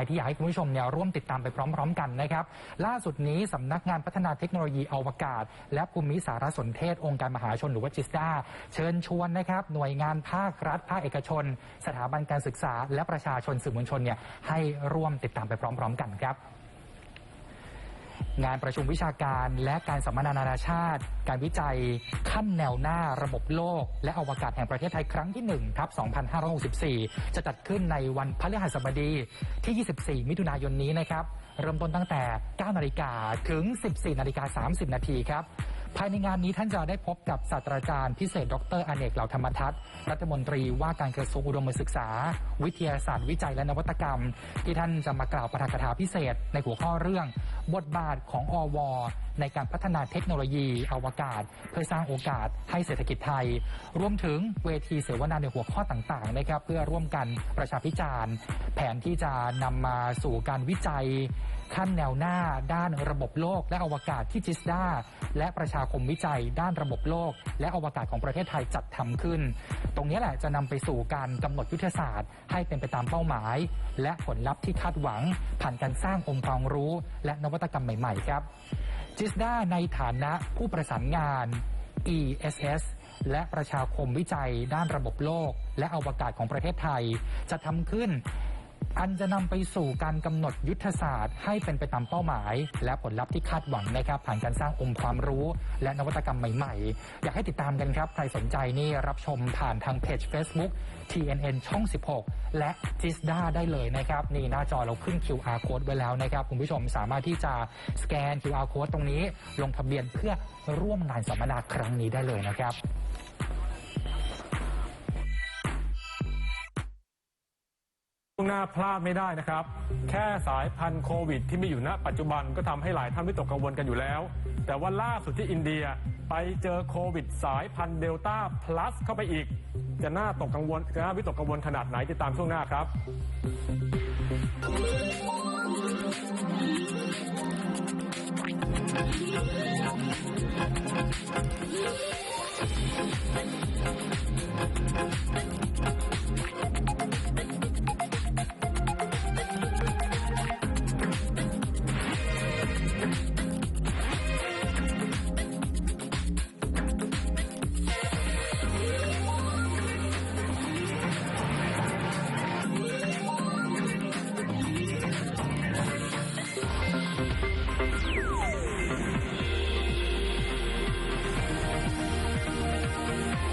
ายที่อยากให้คุณผู้ชมเนี่ยร่วมติดตามไปพร้อม ๆ กันนะครับ ล่าสุดนี้สำนักงานพัฒนาเทคโนโลยีอวกาศ และภูมิสารสนเทศองค์การมหาชนหรือว่าจิสดาเชิญชวนนะครับหน่วยงานภาครัฐ ภาคเอกชน สถาบันการศึกษา และประชาชนสื่อมวลชนเนี่ยให้ร่วมติดตามไปพร้อม ๆ กันครับ งานประชุมวิชาการ และการสัมมนานานาชาติ การวิจัย ขั้นแนวหน้าระบบโลก และอวกาศแห่งประเทศไทยครั้งที่1ครับ 2564 จะจัดขึ้นในวันพฤหัสบดีที่ 24 มิถุนายนนี้นะครับ เริ่มต้นตั้งแต่ 9 นาฬิกาถึง 14 นาฬิกา 30 นาทีครับภายในงานนี้ท่านจะได้พบกับศาสตราจารย์พิเศษ ดรอเนกเหล่าธรรมทัศน์รัฐมนตรีว่าการกระทรวงอุดมศึกษา วิทยาศาสตร์วิจัยและนวัตกรรม ที่ท่านจะมากล่าวปาฐกถาพิเศษในหัวข้อเรื่อง บทบาทของอว ในการพัฒนาเทคโนโลยีอวกาศ เพื่อสร้างโอกาสให้เศรษฐกิจไทย รวมถึงเวทีเสวนาในหัวข้อต่างๆนะครับเพื่อร่วมกันประชาพิจารณ์ แผนที่จะนำมาสู่การวิจัย ขั้นแนวหน้า ด้านระบบโลก และอวกาศที่จิสดาและประชาคมวิจัย ด้านระบบโลก และอวกาศของประเทศไทยจัดทำขึ้น ตรงนี้แหละจะนำไปสู่การกำหนดยุทธศาสตร์ ให้เป็นไปตามเป้าหมาย และผลลัพธ์ที่คาดหวัง ผ่านการสร้างองค์ความรู้ และนวัตกรรมใหม่ ๆ ครับจิสดาในฐานะผู้ประสานงาน ESS และประชาคมวิจัย ด้านระบบโลก และอวกาศของประเทศไทย จะทำขึ้น อันจะนำไปสู่การกำหนดยุทธศาสตร์ ให้เป็นไปตามเป้าหมาย และผลลัพธ์ที่คาดหวังนะครับ ผ่านการสร้างองค์ความรู้ และนวัตกรรมใหม่ๆ อยากให้ติดตามกันครับ ใครสนใจนี่รับชมผ่านทางเพจ Facebook TNN ช่อง 16 และ g i s d a ได้เลยนะครับ นี่หน้าจอเราขึ้น QR code ไว้แล้วนะครับ คุณผู้ชมสามารถที่จะสแกน QR code ตรงนี้ ลงทะเบียนเพื่อร่วมงานสัมมนาครั้งนี้ได้เลยนะครับ วงหน้าพลาดไม่ได้นะครับ แค่สายพันธุ์โควิด ที่มีอยู่ณปัจจุบันก็ทำให้หลายท่านวิตกกังวลกันอยู่แล้ว แต่ว่าล่าสุดที่อินเดียไปเจอโควิด สายพันธุ์เดลต้า plus เข้าไปอีก จะน่าตกกังวลจะน่าวิตกกังวลขนาดไหนติดตามช่วงหน้าครับ